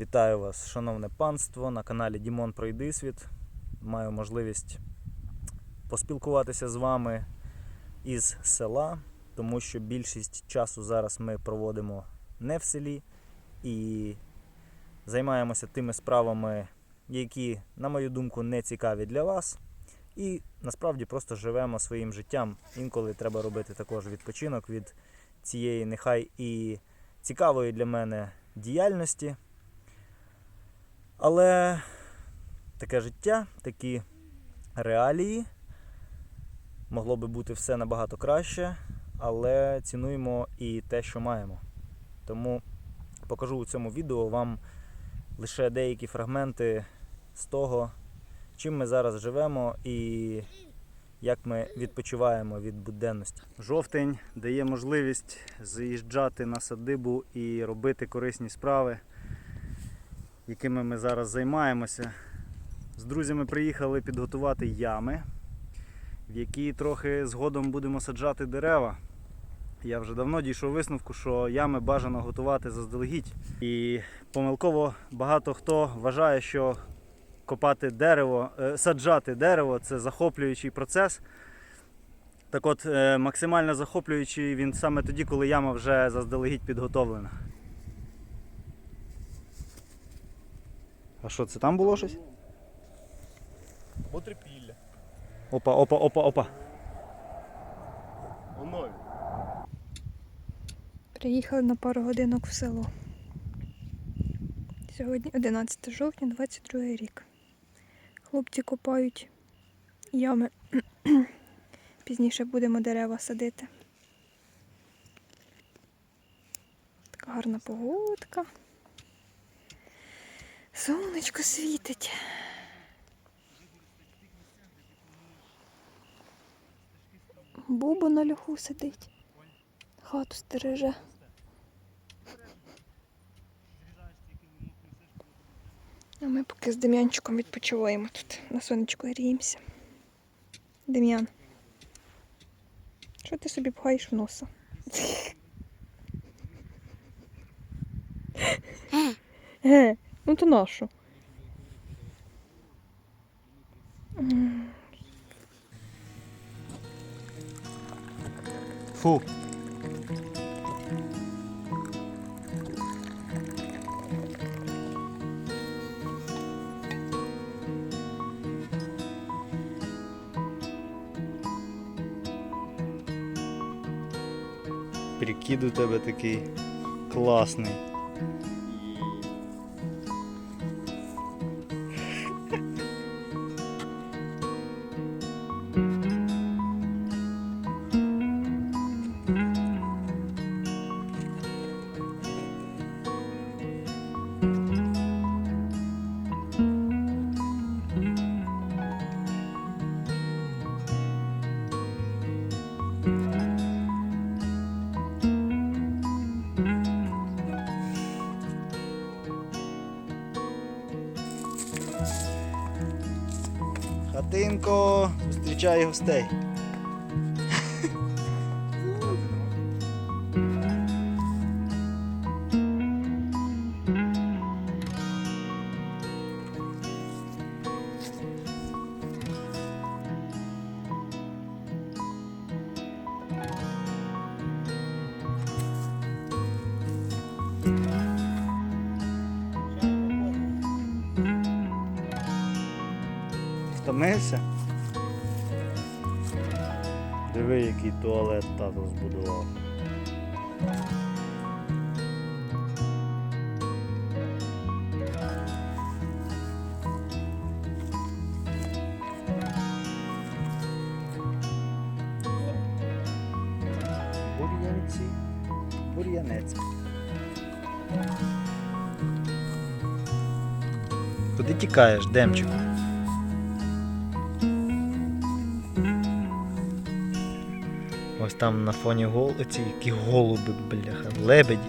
Вітаю вас, шановне панство, на каналі Дімон Пройдисвіт. Маю можливість поспілкуватися з вами із села, тому що більшість часу зараз ми проводимо не в селі і займаємося тими справами, які, на мою думку, не цікаві для вас. І насправді просто живемо своїм життям. Інколи треба робити також відпочинок від цієї нехай і цікавої для мене діяльності. Але таке життя, такі реалії. Могло би бути все набагато краще, але цінуємо і те, що маємо. Тому покажу у цьому відео вам лише деякі фрагменти з того, чим ми зараз живемо і як ми відпочиваємо від буденності. Жовтень дає можливість заїжджати на садибу і робити корисні справи якими ми зараз займаємося. З друзями приїхали підготувати ями, в які трохи згодом будемо саджати дерева. Я вже давно дійшов висновку, що ями бажано готувати заздалегідь. І помилково багато хто вважає, що копати дерево, е, саджати дерево це захоплюючий процес. Так от, е, максимально захоплюючий він саме тоді, коли яма вже заздалегідь підготовлена. А що це там було щось? Або трипілля. Опа, опа, опа, опа. Оно. Приїхали на пару годинок в село. Сьогодні 11 жовтня, 22 рік. Хлопці копають ями. Пізніше будемо дерева садити. Така гарна погодка. Сонечко світить. Буба на льоху сидить. Хату стереже. А ми поки з Дем'янчиком відпочиваємо тут. На сонечку гріємося. Дем'ян. Що ти собі пхаєш в носа? Ге, ну то нащо? Фу. Прикид у тебе такий класний. já aí, Rostei. Começa. Диви, який туалет тато збудував. Бур'янці. Бур'янець. Куди тікаєш, Демчику? Ось там на фоні гол... ці які голуби, бляха, лебеді.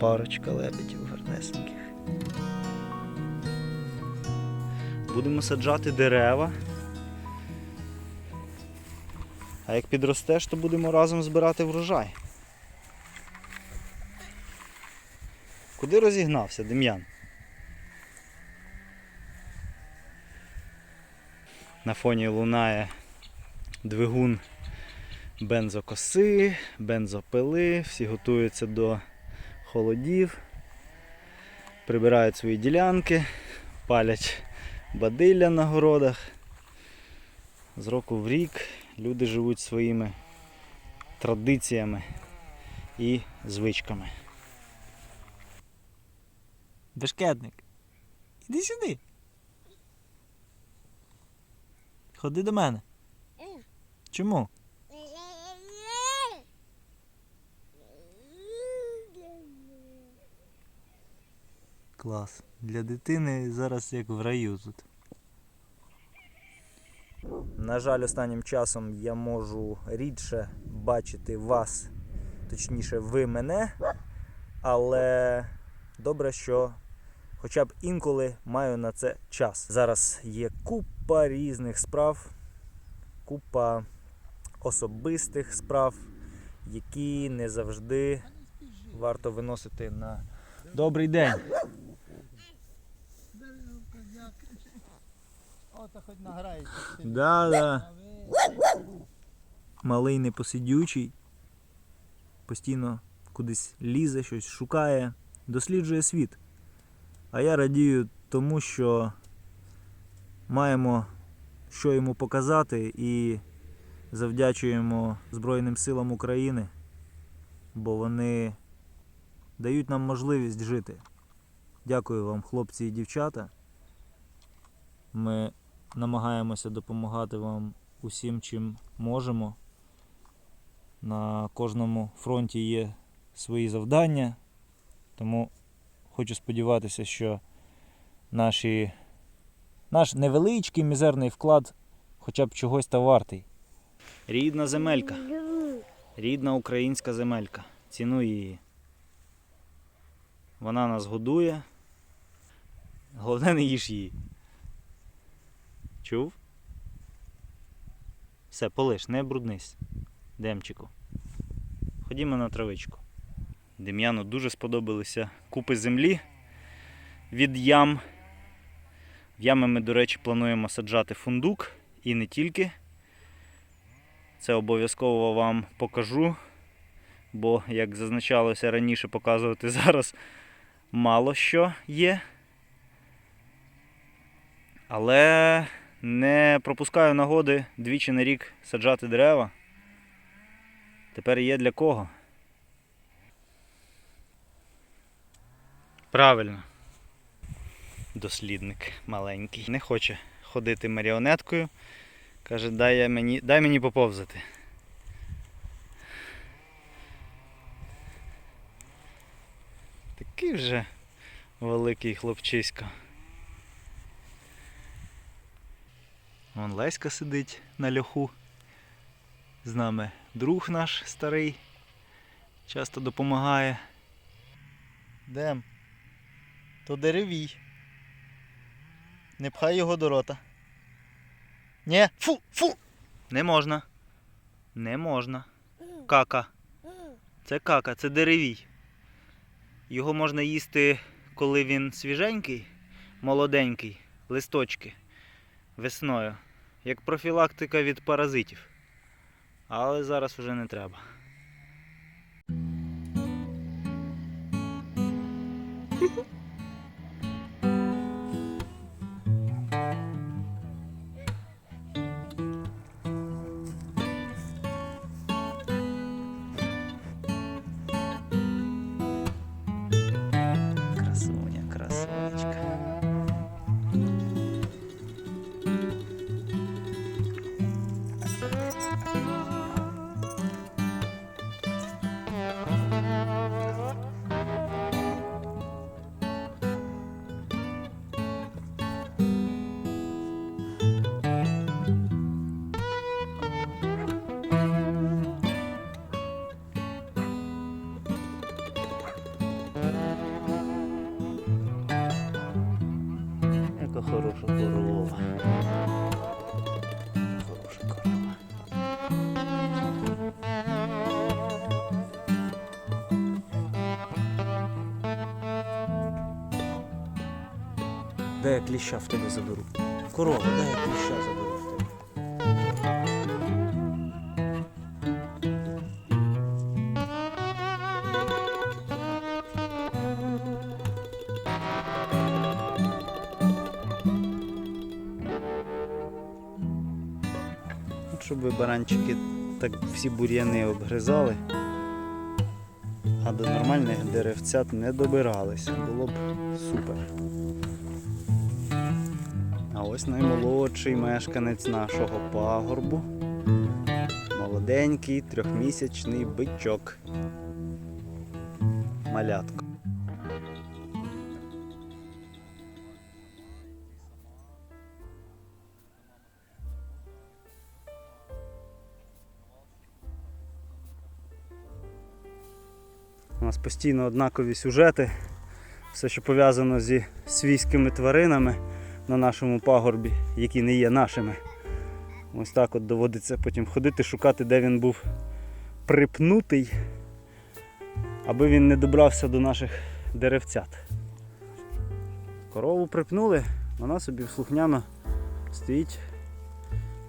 Парочка лебедів гарнесеньких. Будемо саджати дерева. А як підростеш, то будемо разом збирати врожай. Куди розігнався, Дем'ян? На фоні лунає двигун бензокоси, бензопили, всі готуються до холодів, прибирають свої ділянки, палять бадилля на городах. З року в рік люди живуть своїми традиціями і звичками. Бешкетник, іди сюди. Ходи до мене. Чому? Клас. Для дитини зараз як в раю тут. На жаль, останнім часом я можу рідше бачити вас, точніше, ви мене, але добре, що хоча б інколи маю на це час. Зараз є купа різних справ, купа особистих справ, які не завжди варто виносити на добрий день. Хоч награється. Да, да. Малий непосидючий, постійно кудись лізе, щось шукає, досліджує світ. А я радію тому, що маємо що йому показати і завдячуємо Збройним силам України, бо вони дають нам можливість жити. Дякую вам, хлопці і дівчата. Ми намагаємося допомагати вам усім, чим можемо. На кожному фронті є свої завдання, тому хочу сподіватися, що наші, наш невеличкий мізерний вклад хоча б чогось та вартий. Рідна земелька. Рідна українська земелька. Ціную її. Вона нас годує. Головне, не їж її. Чув? Все, полиш, не бруднись. Демчику. Ходімо на травичку. Дем'яну дуже сподобалися купи землі від ям. В ями ми, до речі, плануємо саджати фундук і не тільки. Це обов'язково вам покажу, бо, як зазначалося раніше, показувати зараз мало що є. Але не пропускаю нагоди двічі на рік саджати дерева. Тепер є для кого. Правильно. Дослідник маленький. Не хоче ходити маріонеткою. Каже, дай, я мені, дай мені поповзати. Такий вже великий хлопчисько. Вон Леська сидить на льоху. З нами друг наш старий. Часто допомагає. Дем. То деревій. Не пхай його до рота. Нє, фу, фу! Не можна. Не можна. Кака. Це кака, це деревій. Його можна їсти, коли він свіженький, молоденький, листочки весною, як профілактика від паразитів. Але зараз вже не треба. Красуня, я кліща в тебе заберу. Корова, дай я кліща заберу в тебе. Щоб баранчики так всі бур'яни обгризали, а до нормальних деревцят не добиралися. Було б супер. Ось наймолодший мешканець нашого пагорбу. Молоденький трьохмісячний бичок. Малятко. У нас постійно однакові сюжети. Все, що пов'язано зі свійськими тваринами на нашому пагорбі, які не є нашими. Ось так от доводиться потім ходити, шукати, де він був припнутий, аби він не добрався до наших деревцят. Корову припнули, вона собі слухняно стоїть,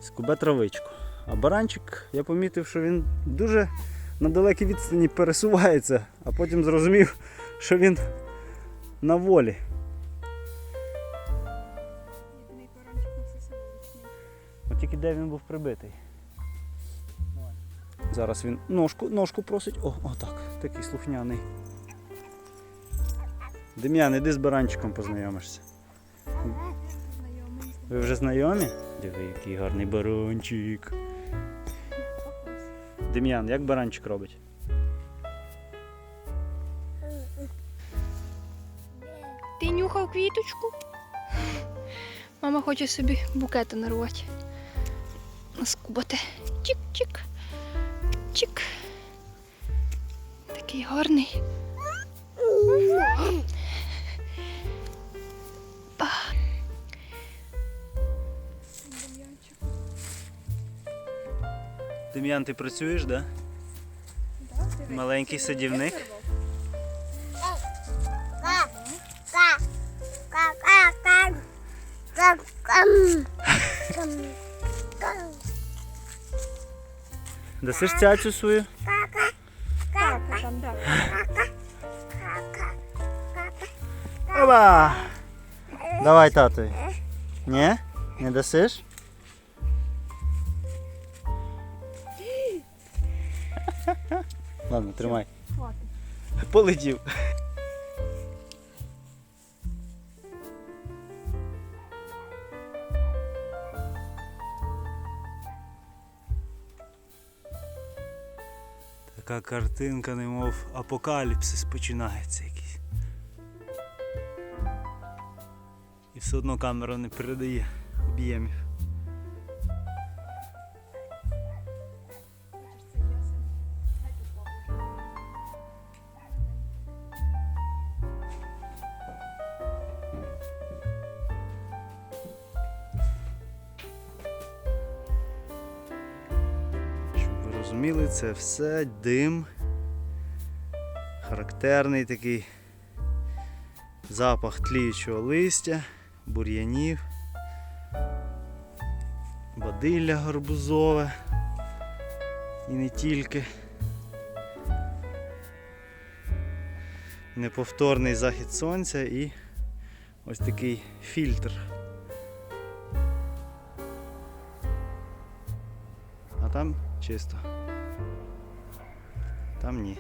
скубе травичку. А баранчик, я помітив, що він дуже на далекій відстані пересувається, а потім зрозумів, що він на волі. Де він був прибитий. Зараз він ножку, ножку просить. О, отак, такий слухняний. Дем'ян, іди з баранчиком познайомишся. Ви вже знайомі? Диви, який гарний баранчик. Дем'ян, як баранчик робить? Ти нюхав квіточку? Мама хоче собі букети нарвати. Наскубати. Чик-чик. Чик. Такий гарний. Па. Дем'ян, ти працюєш, да? Маленький садівник. Дасиш цяцю свою? Оба! Давай, тату. Ні? Не досиш? Ладно, тримай. Полетів. Така картинка, немов апокаліпсис починається якийсь. І все одно камера не передає об'ємів. Це все дим. Характерний такий запах тліючого листя, бур'янів, бадилля гарбузове і не тільки. Неповторний захід сонця і ось такий фільтр. А там чисто. Там ні.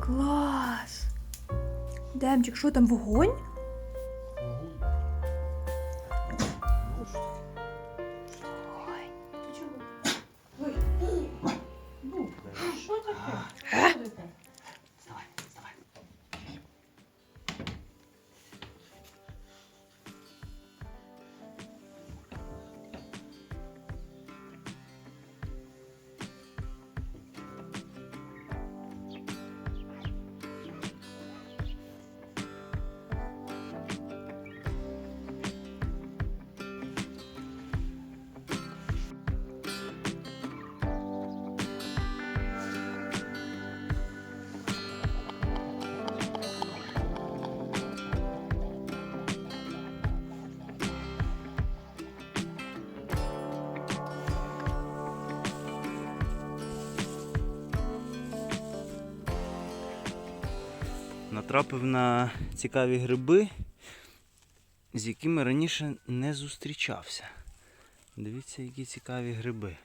Клас! Демчик, що там вогонь? Ha? Натрапив на цікаві гриби, з якими раніше не зустрічався. Дивіться, які цікаві гриби.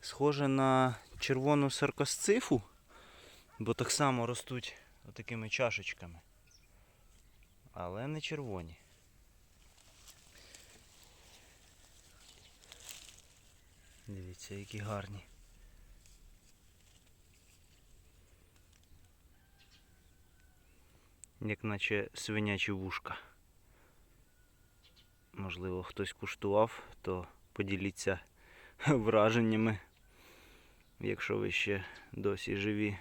Схоже на червону саркосцифу, бо так само ростуть отакими чашечками. Але не червоні. Дивіться, які гарні. Як наче свинячі вушка. Можливо, хтось куштував, то поділіться враженнями, якщо ви ще досі живі.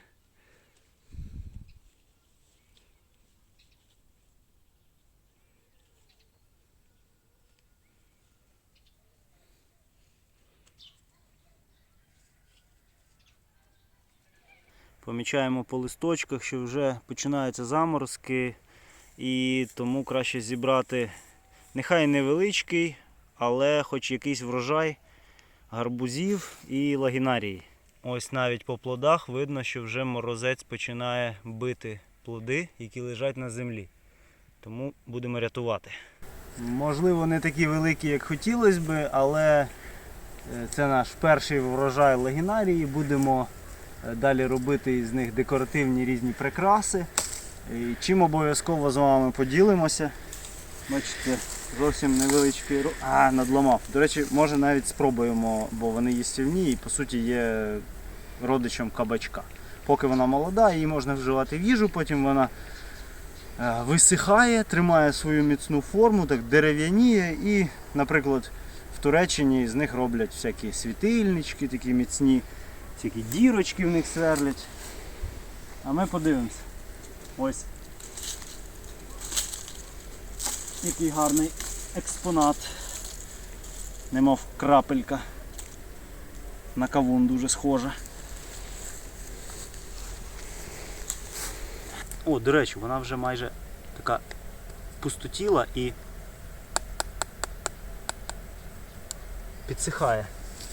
Помічаємо по листочках, що вже починаються заморозки, і тому краще зібрати нехай невеличкий, але хоч якийсь врожай гарбузів і лагінарії. Ось навіть по плодах видно, що вже морозець починає бити плоди, які лежать на землі. Тому будемо рятувати. Можливо, не такі великі, як хотілося би, але е, це наш перший врожай лагінарії. Будемо далі робити із них декоративні різні прикраси. І чим обов'язково з вами поділимося. Бачите, зовсім невеличкий ро- А, надламав. До речі, може навіть спробуємо, бо вони їстівні і по суті є родичем кабачка. Поки вона молода, її можна вживати в їжу, потім вона е, висихає, тримає свою міцну форму, так дерев'яніє і, наприклад, в Туреччині з них роблять всякі світильнички такі міцні, всякі дірочки в них сверлять. А ми подивимося. Ось. Який гарний експонат. Немов крапелька. На кавун дуже схожа. О, до речі, вона вже майже така пустотіла і підсихає.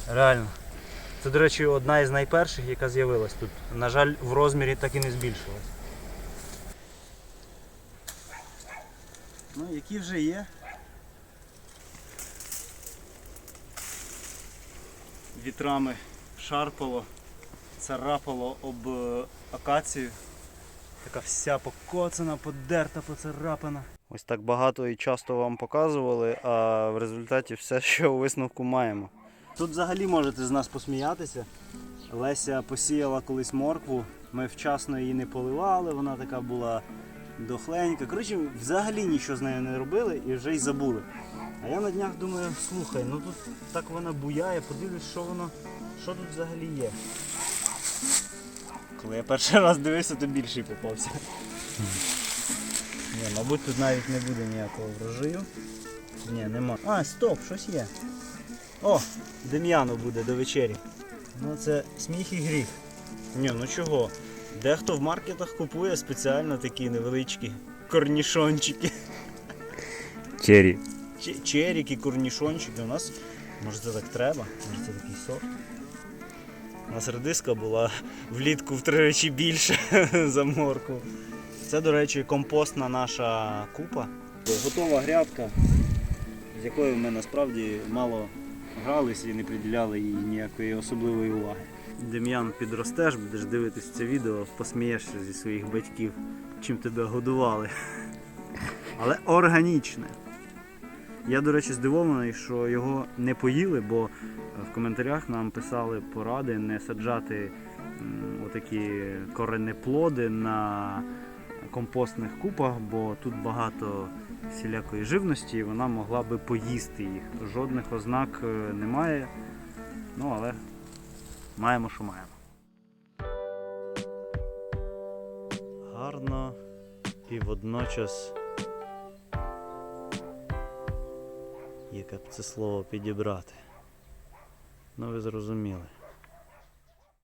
Реально. Це, до речі, одна із найперших, яка з'явилась тут. На жаль, в розмірі так і не збільшилась. Ну, які вже є. Вітрами шарпало, царапало об е, акацію. Така вся покоцана, подерта, поцарапана. Ось так багато і часто вам показували, а в результаті все, що у висновку маємо. Тут взагалі можете з нас посміятися. Леся посіяла колись моркву, ми вчасно її не поливали, вона така була дохленька. Коротше, взагалі нічого з нею не робили і вже й забули. А я на днях думаю, слухай, ну тут так вона буяє, подивлюсь, що воно, що тут взагалі є. Коли я перший раз дивився, то більший попався. Ні, мабуть, тут навіть не буде ніякого врожаю. Ні, нема. А, стоп, щось є. О, Дем'яну буде до вечері. Ну це сміх і гріх. Ні, ну чого? Дехто в маркетах купує спеціально такі невеличкі корнішончики. Черрі. Ч- черіки, корнішончики. У нас, може це так треба, може це такий сорт. У нас редиска була влітку в три речі більше за морку. Це, до речі, компостна наша купа. Готова грядка, з якою ми насправді мало гралися і не приділяли їй ніякої особливої уваги. Дем'ян, підростеш, будеш дивитись це відео, посмієшся зі своїх батьків, чим тебе годували. Але органічне. Я, до речі, здивований, що його не поїли, бо в коментарях нам писали поради не саджати отакі коренеплоди на компостних купах, бо тут багато всілякої живності і вона могла би поїсти їх. Жодних ознак е, немає. Ну, але маємо, що маємо. Гарно і водночас. Яке б це слово підібрати. Ну ви зрозуміли.